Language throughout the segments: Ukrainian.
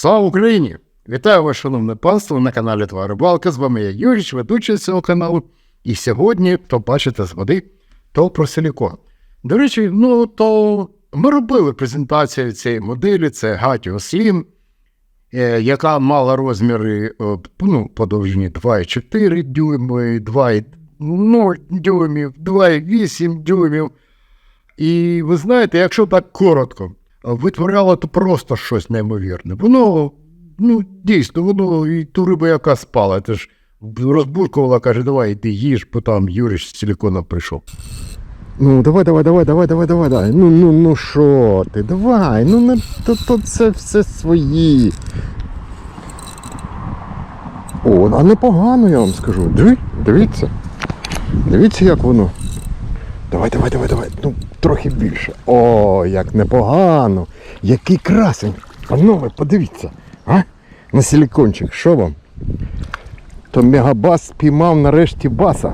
Слава Україні! Вітаю вас, шановне панство, на каналі Твоя Рибалка. З вами я Юріч, ведучий цього каналу. І сьогодні, то бачите з води, то про силікон. До речі, ну то ми робили презентацію цієї моделі, це Gatio Slim, е, яка мала розміри е, ну, по довжині 2,4 дюйми, 2,0 дюймів, 2,8 дюймів. І ви знаєте, якщо так коротко, витворяло то просто щось неймовірне. Воно, ну, дійсно, воно і ту рибу, яка спала, це ж розбуркувала, каже, давай іди їж, бо там Юрій з силіконом прийшов. Ну, давай, давай, давай, давай, давай, давай, давай. Ну, ну, ну що ти? Давай, ну не то, то це все свої. О, а непогано, я вам скажу. Диви, дивіться. Дивіться, як воно. Давай, давай, давай, давай. Ну, трохи більше. О, як непогано. Який красень. А ви подивіться. А? На силікончик, що вам? То мегабас спіймав нарешті баса.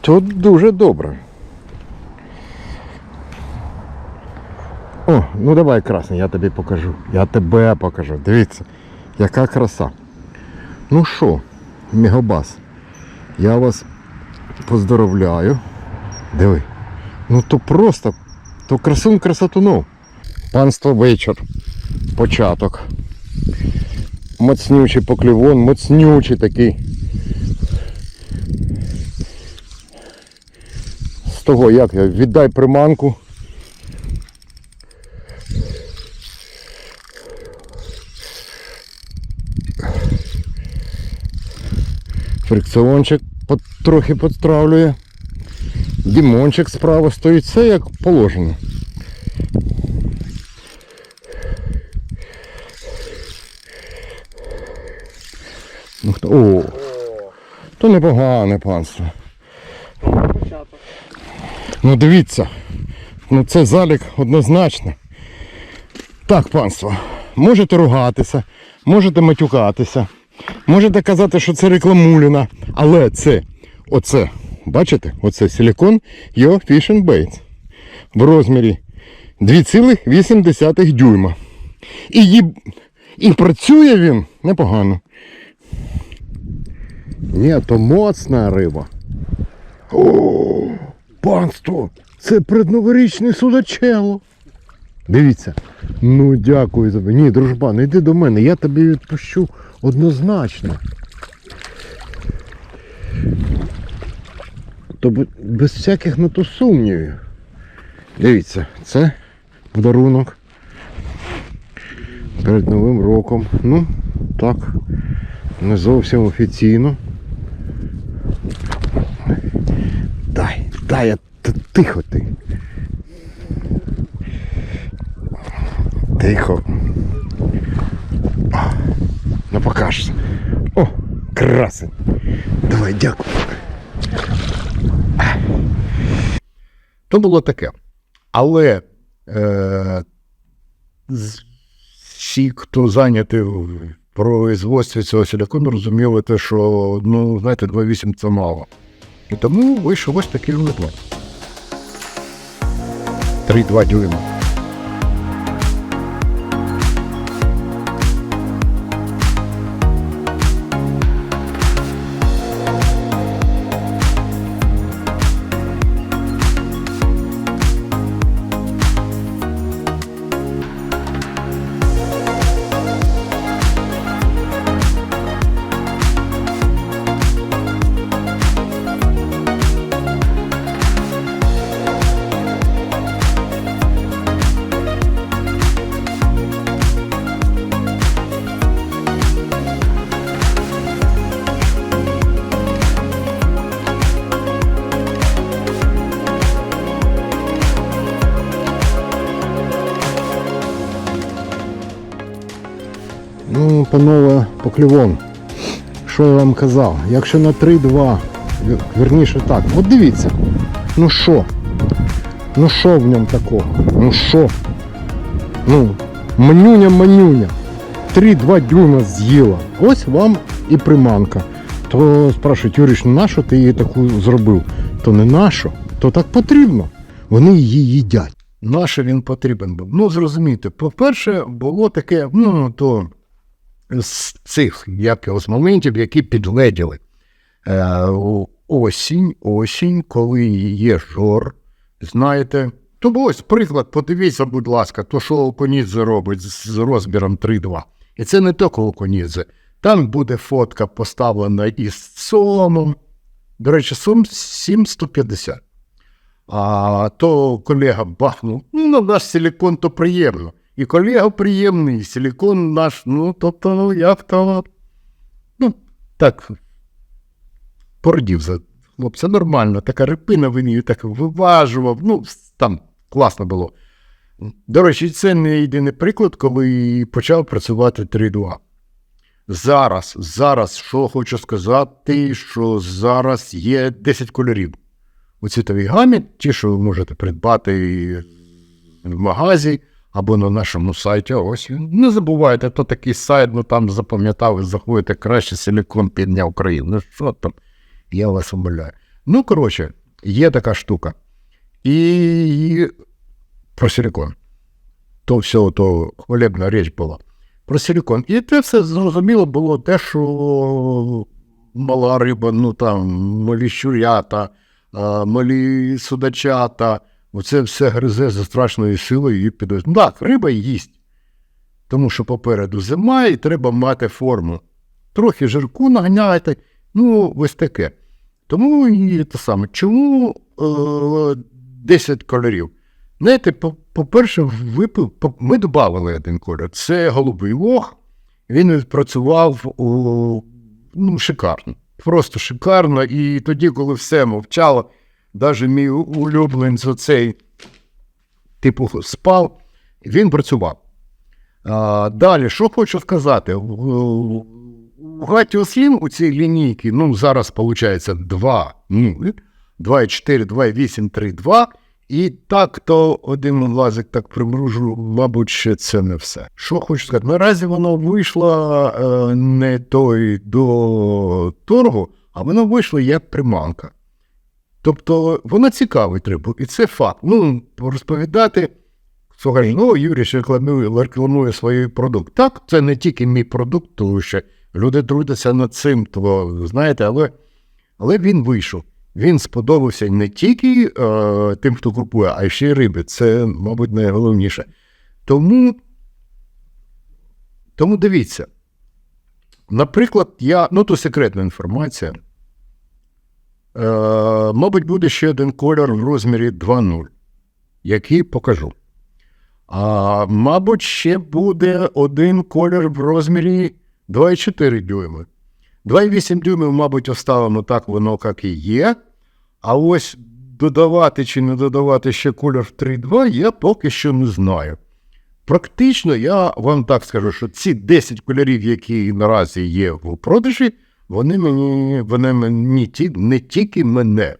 То дуже добре. О, ну давай, красний, я тобі покажу. Я тебе покажу. Дивіться, яка краса. Ну що, Мегабас, я вас поздоровляю. Диви. Ну то просто, то красун красотунов. Панство вечір. Початок. Моцнючий поклівон, моцнючий такий. З того, як я віддай приманку. Фрикціончик трохи підстравлює. Дімончик справа стоїть, все як положено. Ну, хто? О, то непогане панство. Ну дивіться, ну це залік однозначно. Так, панство, можете ругатися, можете матюкатися, можете казати, що це рекламуліна, але це, оце, бачите, оце силікон Yo Fish and Baits в розмірі 2,8 дюйма. І, їб... і працює він непогано. Ні, то моцна риба. О, панство, це предноворічний судачело. Дивіться. Ну дякую за Ні, дружба, не йди до мене, я тобі відпущу однозначно. То без всяких на то сумнівів. Дивіться, це подарунок. Перед Новим роком. Ну, так, не зовсім офіційно. Дай, дай, я тихо ти. Тихо. Ну покажешся. О, красень. Давай, дякую. То було таке. Але е, всі, хто зайняті в производстві цього силікону, розуміли те, що ну, знаєте, 2,8 це мало. І тому вийшов ось такий результат. 3,2 дюйма. Ну, панове. Що я вам казав? Якщо на 3-2, вір- вірніше так, от дивіться. Ну що? Ну що в ньому такого? Ну що? Ну, манюня, манюня. 3-2 дюйма з'їла. Ось вам і приманка. То спрашують, Юріш, ну нащо ти її таку зробив? То не нащо, то так потрібно. Вони її їдять. наше він потрібен був? Ну, зрозумійте, по-перше, було таке, ну, то з цих як моментів, які підгледіли. Е, осінь, осінь, коли є жор, знаєте. То ось приклад, подивіться, будь ласка, то, що Оконідзе робить з розміром 3-2. І це не тільки Оконідзе. Там буде фотка поставлена із сомом. До речі, сом 7150. А то колега бахнув. Ну, на наш силікон то приємно. І колега приємний, силікон наш, ну, тобто, ну, як то. Ну, так, породів за хлопця нормально, така репина він її так виважував. Ну, там класно було. До речі, це не єдиний приклад, коли почав працювати 3.2. Зараз, зараз, що хочу сказати, що зараз є 10 кольорів у цвітовій гамі, ті, що ви можете придбати в магазі або на нашому сайті. Ось не забувайте, то такий сайт, ну там запам'ятав, ви заходите краще силікон підняв Україну. Ну що там? Я вас умоляю. Ну, коротше, є така штука. І про силікон. То все, то хвалебна річ була. Про силікон. І це все зрозуміло було те, що мала риба, ну там малі щурята, малі судачата. Оце все гризе за страшною силою і піде. Ну, так, риба їсть. Тому що попереду зима і треба мати форму. Трохи жирку наганяєте, ну, ось таке. Тому і те саме. Чому е, 10 кольорів? Знаєте, по- по-перше, випив, ми додали один кольор. Це голубий лох. Він відпрацював ну, шикарно. Просто шикарно. І тоді, коли все мовчало, навіть мій улюбленець оцей, типу, спав, він працював. А, далі, що хочу сказати? У- Гатіо 7 у цій лінійці, ну, зараз виходить 2, ну, 2,4, 2,8, 3, 2. І так, то один лазик так примружу, мабуть, ще це не все. Що хочу сказати, наразі воно вийшло е, не той до торгу, а воно вийшло як приманка. Тобто воно цікавить рибу, і це факт. Ну, розповідати, слухай, ну, Юрій ще рекламує, рекламує свій продукт. Так, це не тільки мій продукт, тому що люди трудяться над цим, то знаєте, але, але він вийшов. Він сподобався не тільки е, тим, хто купує, а ще й рибі. Це, мабуть, найголовніше. Тому, тому дивіться. Наприклад, я, ну то секретна інформація. Е, мабуть, буде ще один кольор в розмірі 2.0, який покажу. А, мабуть, ще буде один колір в розмірі 2,4 дюйми. 2,8 дюймів, мабуть, оставимо так, воно як і є. А ось додавати чи не додавати ще колір в 3.2 я поки що не знаю. Практично я вам так скажу, що ці 10 кольорів, які наразі є в продажі, вони мені, вони мені не тільки мене,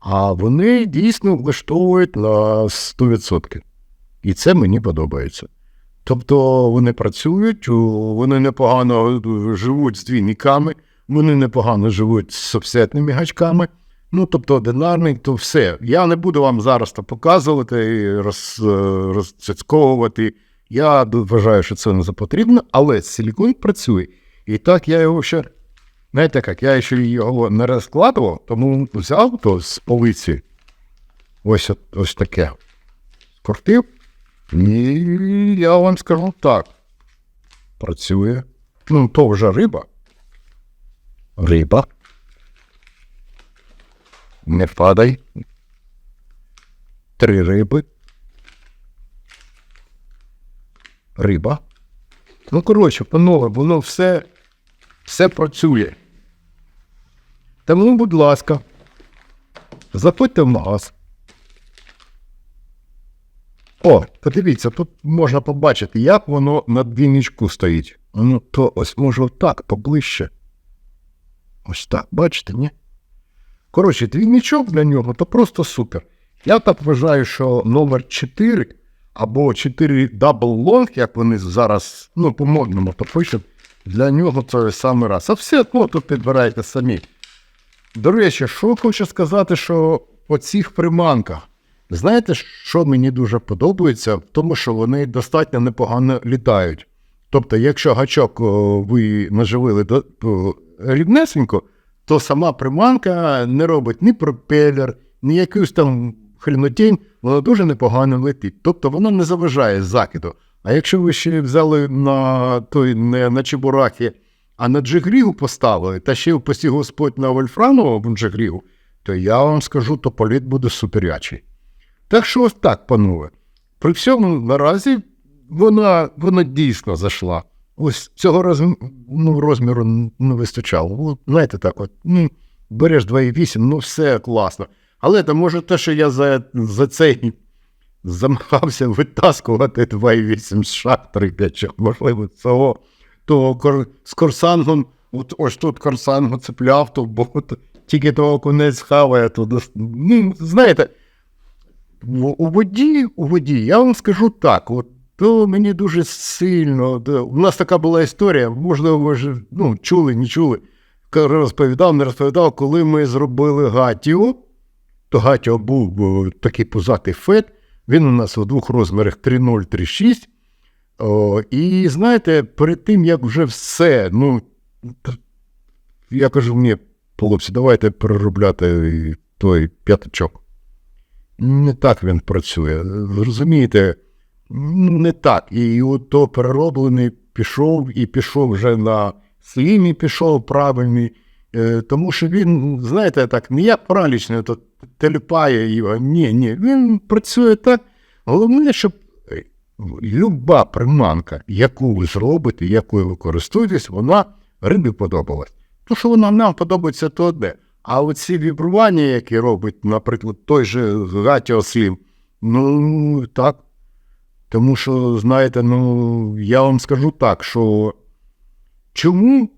а вони дійсно влаштовують на 100%. І це мені подобається. Тобто вони працюють, вони непогано живуть з двійниками, вони непогано живуть з офсетними гачками. Ну, тобто одинарний, то все. Я не буду вам зараз то показувати, роз, е, розцяцьковувати. Я вважаю, що це не запотрібно, але силікон працює. І так я його ще, знаєте як, я ще його не розкладував, тому взяв то з полиці. Ось, ось таке. Скрутив. І я вам скажу так. Працює. Ну, то вже риба. Риба. Не падай. Три риби. Риба. Ну, коротше, панове, воно все, все працює. Тому, будь ласка, заходьте в магаз. О, подивіться, тут можна побачити, як воно на двійничку стоїть. Ну, то ось може отак, поближче. Ось так, бачите, ні? Коротше, двійничок для нього то просто супер. Я так вважаю, що номер 4 або 4 Double Long, як вони зараз, ну, по-модному то пишуть, для нього це саме раз. А все ну, тут підбирайте самі. До речі, що хочу сказати, що по цих приманках. Знаєте, що мені дуже подобається? В тому, що вони достатньо непогано літають. Тобто, якщо гачок ви наживили до, рівнесенько, то сама приманка не робить ні пропелер, ні якусь там хренотінь, вона дуже непогано летить. Тобто вона не заважає закиду. А якщо ви ще взяли на той не на чебурахі, а на джигрігу поставили, та ще впасі Господь на вольфрановому джигрігу, то я вам скажу, то політ буде суперячий. Так що ось так, панове. При всьому наразі вона, вона дійсно зайшла. Ось цього роз, ну, розміру не вистачало. От, знаєте, так от, ну, береш 2,8, ну все класно. Але то може те, що я за, за цей замагався витаскувати 2,8 з шахтри, чи можливо цього, то з корсангом, от ось тут корсангу цепляв, то бо тільки того конець хаває, то ну, знаєте, у воді, у воді, я вам скажу так, от то мені дуже сильно. У нас така була історія, можливо, ви ж ну, чули, не чули. Розповідав, не розповідав, коли ми зробили гатіо, то гатіо був такий пузатий фет, він у нас у двох розмірах 3,0, 3,6. О, і знаєте, перед тим, як вже все, ну, я кажу, ні, хлопці, давайте переробляти той п'ятачок. Не так він працює. Розумієте, ну, не так. І от то перероблений пішов і пішов вже на слімі, пішов правильний. Е, тому що він, знаєте, так, не як пралічний, то теліпає його. Ні, ні, він працює так. Головне, щоб е, люба приманка, яку ви зробите, якою ви користуєтесь, вона рибі подобалась. То, що вона нам подобається, то одне. А оці вібрування, які робить, наприклад, той же Гатіослім, ну так. Тому що, знаєте, ну, я вам скажу так, що чому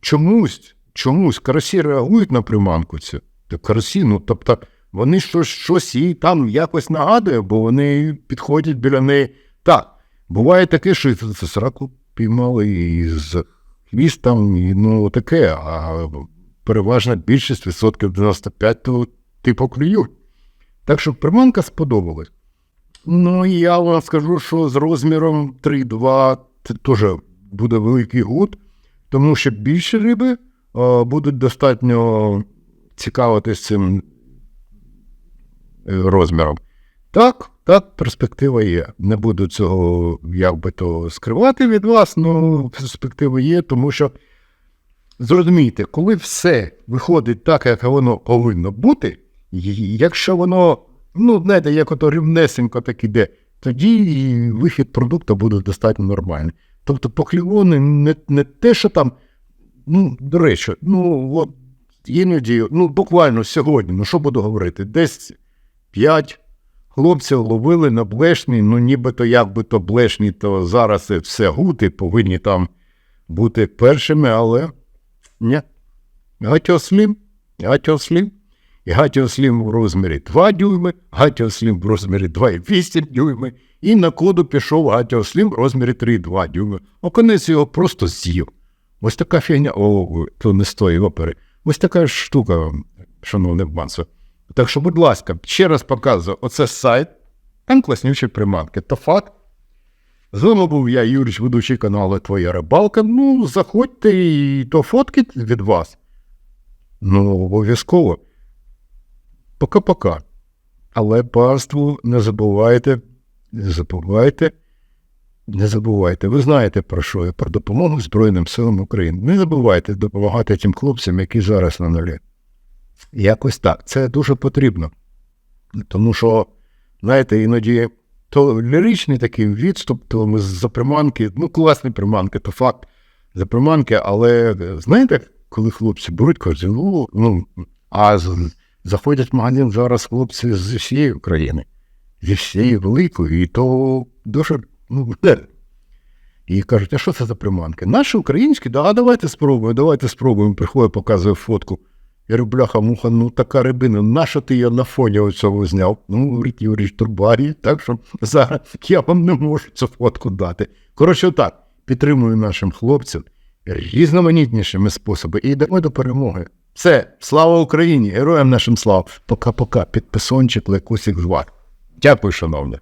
чомусь, чомусь карасі реагують на приманку цю. Та ну, тобто, вони щось, щось їй там якось нагадує, бо вони підходять біля неї. Так, буває таке, що з сраку піймали і з хвіст там, і, ну, таке, а переважна більшість, відсотків 95, то типу клюють. Так що приманка сподобалась. Ну, я вам скажу, що з розміром 3,2 це теж буде великий гуд, тому що більше риби будуть достатньо цікавитись цим е, розміром. Так, так, перспектива є. Не буду цього як би то скривати від вас, але перспектива є, тому що зрозумійте, коли все виходить так, як воно повинно бути, якщо воно, ну, знаєте, як ото рівнесенько так іде, тоді вихід продукту буде достатньо нормальний. Тобто поклівони не, не те, що там, ну, до речі, ну, от іноді, ну, буквально сьогодні, ну що буду говорити, десь 5 хлопців ловили на блешні, ну нібито як би то блешні, то зараз все гути повинні там бути першими, але ні. Гатіослім, гатіослім. І гатіослім в розмірі 2 дюйми, гатіослім в розмірі 2,8 дюйми, і на коду пішов гатіослім в розмірі 3,2 дюйми. Оконець його просто з'їв. Ось така фігня, о, то не з тої опери. Ось така штука, шановне панство. Так що, будь ласка, ще раз показую, оце сайт, там класнючі приманки. То факт. З вами був я, Юрій, ведучий каналу Твоя рибалка. Ну, заходьте і то фотки від вас. Ну, обов'язково. Пока-пока. Але панству не забувайте, не забувайте, не забувайте. Ви знаєте про що я, про допомогу Збройним силам України. Не забувайте допомагати тим хлопцям, які зараз на нулі. Якось так. Це дуже потрібно. Тому що, знаєте, іноді то ліричний такий відступ, то ми за приманки, ну, класні приманки, то факт за приманки, але знаєте, коли хлопці беруть, кажуть, ну, ну а заходять в магазин зараз хлопці з всієї України, зі всієї великої, і то дуже, ну. І кажуть, а що це за приманки? Наші українські, да, давайте спробуємо, давайте спробуємо. Приходить, показує фотку. Я говорю, бляха, муха, ну така рибина, нащо ти її на фоні оцього зняв? Ну, говорить, Юрій Турбарій, так що зараз я вам не можу цю фотку дати. Коротше, так, підтримую нашим хлопцям різноманітнішими способами і йдемо до перемоги. Все, слава Україні, героям нашим слава. Пока-пока, підписончик, лекусик звар. Дякую, шановне.